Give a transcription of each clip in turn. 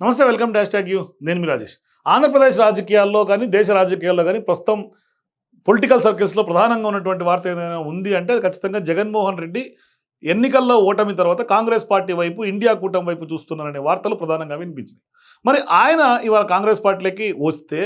నమస్తే welcome dash tag you. నేను మీ రాజేష్. ఆంధ్రప్రదేశ్ రాజకీయాల్లో కానీ దేశ రాజకీయాల్లో కానీ ప్రస్తుతం పొలిటికల్ సర్కిల్స్లో ప్రధానంగా ఉన్నటువంటి వార్త ఏదైనా ఉంది అంటే ఖచ్చితంగా జగన్మోహన్ రెడ్డి ఎన్నికల్లో ఓటమి తర్వాత కాంగ్రెస్ పార్టీ వైపు ఇండియా కూటమి వైపు చూస్తున్నారనే వార్తలు ప్రధానంగా వినిపించినాయి. మరి ఆయన ఇవాళ కాంగ్రెస్ పార్టీలోకి వస్తే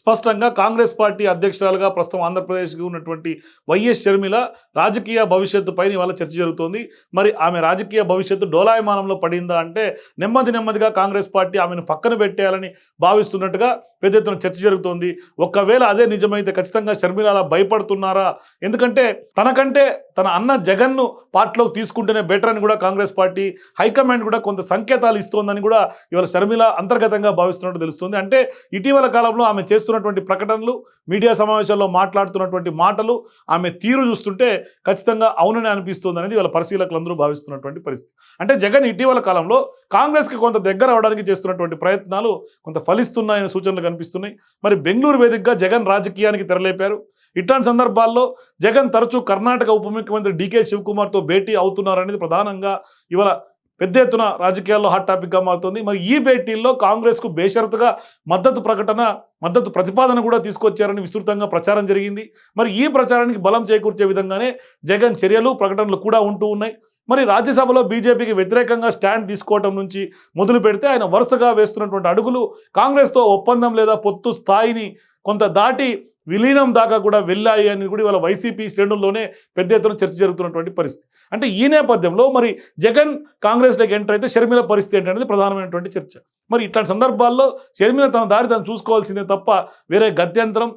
స్పష్టంగా కాంగ్రెస్ పార్టీ అధ్యక్షురాలుగా ప్రస్తుతం ఆంధ్రప్రదేశ్కి ఉన్నటువంటి వైఎస్ షర్మిల రాజకీయ భవిష్యత్తు పైన ఇవాళ చర్చ జరుగుతోంది. మరి ఆమె రాజకీయ భవిష్యత్తు డోలాయమానంలో పడిందా అంటే నెమ్మది నెమ్మదిగా కాంగ్రెస్ పార్టీ ఆమెను పక్కన పెట్టేయాలని భావిస్తున్నట్టుగా పెద్ద ఎత్తున చర్చ జరుగుతోంది. ఒకవేళ అదే నిజమైతే ఖచ్చితంగా షర్మిల అలా భయపడుతున్నారా? ఎందుకంటే తనకంటే తన అన్న జగన్ను పార్టీలోకి తీసుకుంటేనే బెటర్ అని కూడా కాంగ్రెస్ పార్టీ హైకమాండ్ కూడా కొంత సంకేతాలు ఇస్తోందని కూడా ఇవాళ షర్మిల అంతర్గతంగా భావిస్తున్నట్టు తెలుస్తుంది. అంటే ఇటీవల కాలంలో ఆమె చేస్తున్నటువంటి ప్రకటనలు మీడియా సమావేశాల్లో మాట్లాడుతున్నటువంటి మాటలు ఆమె తీరు చూస్తుంటే ఖచ్చితంగా అవునని అనిపిస్తుంది అనేది ఇవాళ పరిశీలకులందరూ భావిస్తున్నటువంటి పరిస్థితి. అంటే జగన్ ఇటీవల కాలంలో కాంగ్రెస్కి కొంత దగ్గర అవడానికి చేస్తున్నటువంటి ప్రయత్నాలు కొంత ఫలిస్తున్నాయనే సూచనలు కనిపిస్తున్నాయి. మరి బెంగళూరు వేదికగా జగన్ రాజకీయానికి తెరలేపారు. ఇట్లాంటి సందర్భాల్లో జగన్ తరచూ కర్ణాటక ఉప ముఖ్యమంత్రి డికే శివకుమార్తో భేటీ అవుతున్నారనేది ప్రధానంగా ఇవాళ పెద్ద ఎత్తున రాజకీయాల్లో హాట్ టాపిక్గా మారుతుంది. మరి ఈ భేటీల్లో కాంగ్రెస్కు బేషరతుగా మద్దతు ప్రకటన మద్దతు ప్రతిపాదన కూడా తీసుకొచ్చారని విస్తృతంగా ప్రచారం జరిగింది. మరి ఈ ప్రచారానికి బలం చేకూర్చే విధంగానే జగన్ చర్యలు ప్రకటనలు కూడా ఉంటూ ఉన్నాయి. మరి రాజ్యసభలో బీజేపీకి వ్యతిరేకంగా స్టాండ్ తీసుకోవటం నుంచి మొదలు పెడితే ఆయన వరుసగా వేస్తున్నటువంటి అడుగులు కాంగ్రెస్తో ఒప్పందం లేదా పొత్తు స్థాయిని కొంత దాటి విలీనం దాకా కూడా వెళ్ళాయి అని కూడా ఇవాళ వైసీపీ శ్రేణుల్లోనే పెద్ద ఎత్తున చర్చ జరుగుతున్నటువంటి పరిస్థితి. అంటే ఈ నేపథ్యంలో మరి జగన్ కాంగ్రెస్లోకి ఎంటర్ అయితే షర్మిల పరిస్థితి ఏంటనేది ప్రధానమైనటువంటి చర్చ. మరి ఇట్లాంటి సందర్భాల్లో షర్మిల తన దారి తను చూసుకోవాల్సిందే తప్ప వేరే గత్యంతరం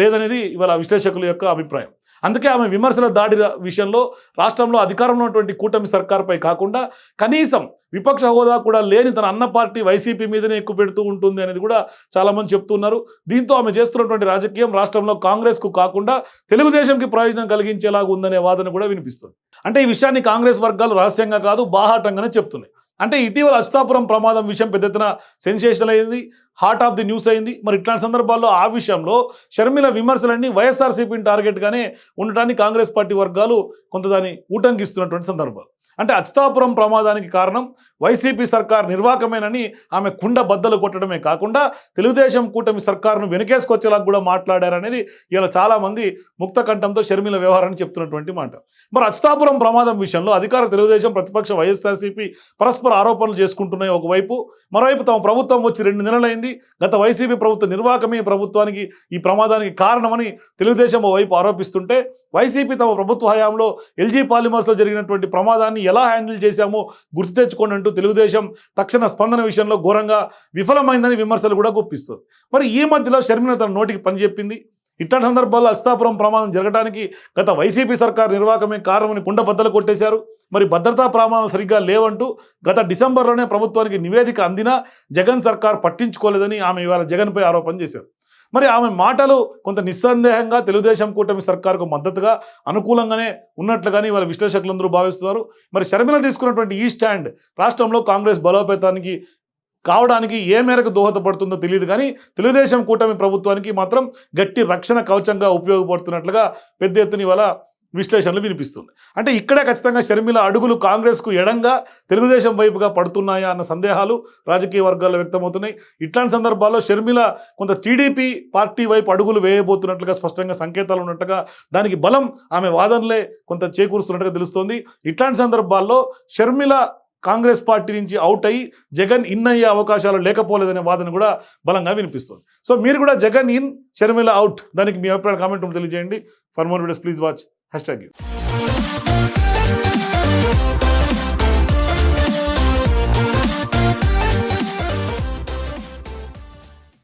లేదనేది ఇవాళ విశ్లేషకుల యొక్క అభిప్రాయం. అందుకే ఆమె విమర్శల దాడి విషయంలో రాష్ట్రంలో అధికారంలో ఉన్నటువంటి కూటమి సర్కార్పై కాకుండా కనీసం విపక్ష హోదా కూడా లేని తన అన్న పార్టీ వైసీపీ మీదనే ఎక్కువ పెడుతూ ఉంటుంది అనేది కూడా చాలామంది చెప్తున్నారు. దీంతో ఆమె చేస్తున్నటువంటి రాజకీయం రాష్ట్రంలో కాంగ్రెస్కు కాకుండా తెలుగుదేశంకి ప్రయోజనం కలిగించేలాగా ఉందనే వాదన కూడా వినిపిస్తుంది. అంటే ఈ విషయాన్ని కాంగ్రెస్ వర్గాలు రహస్యంగా కాదు బాహాటంగానే చెప్తున్నాయి. అంటే ఇటీవల అచ్యుతాపురం ప్రమాదం విషయం పెద్ద ఎత్తున సెన్సేషనల్ అయింది హార్ట్ ఆఫ్ ది న్యూస్ అయింది. మరి ఇట్లాంటి సందర్భాల్లో ఆ విషయంలో షర్మిల విమర్శలన్నీ వైఎస్ఆర్సీపీని టార్గెట్గానే ఉండటానికి కాంగ్రెస్ పార్టీ వర్గాలు కొంత దాన్ని ఊటంకిస్తున్నటువంటి సందర్భాలు అంటే అచ్యుతాపురం ప్రమాదానికి కారణం వైసీపీ సర్కార్ నిర్వాకమేనని ఆమె కుండ బద్దలు కొట్టడమే కాకుండా తెలుగుదేశం కూటమి సర్కారును వెనకేసుకొచ్చేలా కూడా మాట్లాడారనేది ఇలా చాలామంది ముక్తకంఠంతో షర్మిల వ్యవహారాన్ని చెప్తున్నటువంటి మాట. మరి అచ్చుతాపురం ప్రమాదం విషయంలో అధికార తెలుగుదేశం ప్రతిపక్ష వైఎస్ఆర్సీపీ పరస్పర ఆరోపణలు చేసుకుంటున్నాయి ఒకవైపు మరోవైపు తమ ప్రభుత్వం వచ్చి రెండు నెలలైంది. గత వైసీపీ ప్రభుత్వ నిర్వాకమే ప్రభుత్వానికి ఈ ప్రమాదానికి కారణమని తెలుగుదేశం వైపు ఆరోపిస్తుంటే వైసీపీ తమ ప్రభుత్వ హయాంలో ఎల్జీ పాలిమర్స్లో జరిగినటువంటి ప్రమాదాన్ని ఎలా హ్యాండిల్ చేశామో గుర్తు తెచ్చుకోండి అంటూ తెలుగుదేశం తక్షణ స్పందన విషయంలో ఘోరంగా విఫలమైందని విమర్శలు కూడా గుప్పిస్తుంది. మరి ఈ మధ్యలో షర్మిల తన నోటికి పని చెప్పింది. ఇట్లాంటి సందర్భాల్లో అస్తాపురం ప్రమాదం జరగడానికి గత వైసీపీ సర్కార్ నిర్వాహకమే కారణమని కుండ బద్దలు కొట్టేశారు. మరి భద్రతా ప్రమాణాలు సరిగ్గా లేవంటూ గత డిసెంబర్లోనే ప్రభుత్వానికి నివేదిక అందినా జగన్ సర్కార్ పట్టించుకోలేదని ఆమె ఇవాళ జగన్పై ఆరోపణ చేశారు. మరి ఆమె మాటలు కొంత నిస్సందేహంగా తెలుగుదేశం కూటమి సర్కారుకు మద్దతుగా అనుకూలంగానే ఉన్నట్లుగానే వాళ్ళ విశ్లేషకులందరూ భావిస్తున్నారు. మరి షర్మిల తీసుకున్నటువంటి ఈ స్టాండ్ రాష్ట్రంలో కాంగ్రెస్ బలోపేతానికి కావడానికి ఏ మేరకు దోహదపడుతుందో తెలియదు కానీ తెలుగుదేశం కూటమి ప్రభుత్వానికి మాత్రం గట్టి రక్షణ కవచంగా ఉపయోగపడుతున్నట్లుగా పెద్ద ఎత్తున ఇవాళ విశ్లేషణలు వినిపిస్తుంది అంటే ఇక్కడే ఖచ్చితంగా షర్మిల అడుగులు కాంగ్రెస్కు ఎడంగా తెలుగుదేశం వైపుగా పడుతున్నాయా అన్న సందేహాలు రాజకీయ వర్గాల్లో వ్యక్తమవుతున్నాయి. ఇట్లాంటి సందర్భాల్లో షర్మిల కొంత టీడీపీ పార్టీ వైపు అడుగులు వేయబోతున్నట్లుగా స్పష్టంగా సంకేతాలు ఉన్నట్టుగా దానికి బలం ఆమె వాదనలే కొంత చేకూరుస్తున్నట్టుగా తెలుస్తోంది. ఇట్లాంటి సందర్భాల్లో షర్మిల కాంగ్రెస్ పార్టీ నుంచి అవుట్ అయ్యి జగన్ ఇన్ అయ్యే అవకాశాలు లేకపోలేదనే వాదన కూడా బలంగా వినిపిస్తుంది. సో మీరు కూడా జగన్ ఇన్ షర్మిల అవుట్. దానికి మీ అభిప్రాయం కామెంట్ తెలియజేయండి. For more videos please watch hashtag you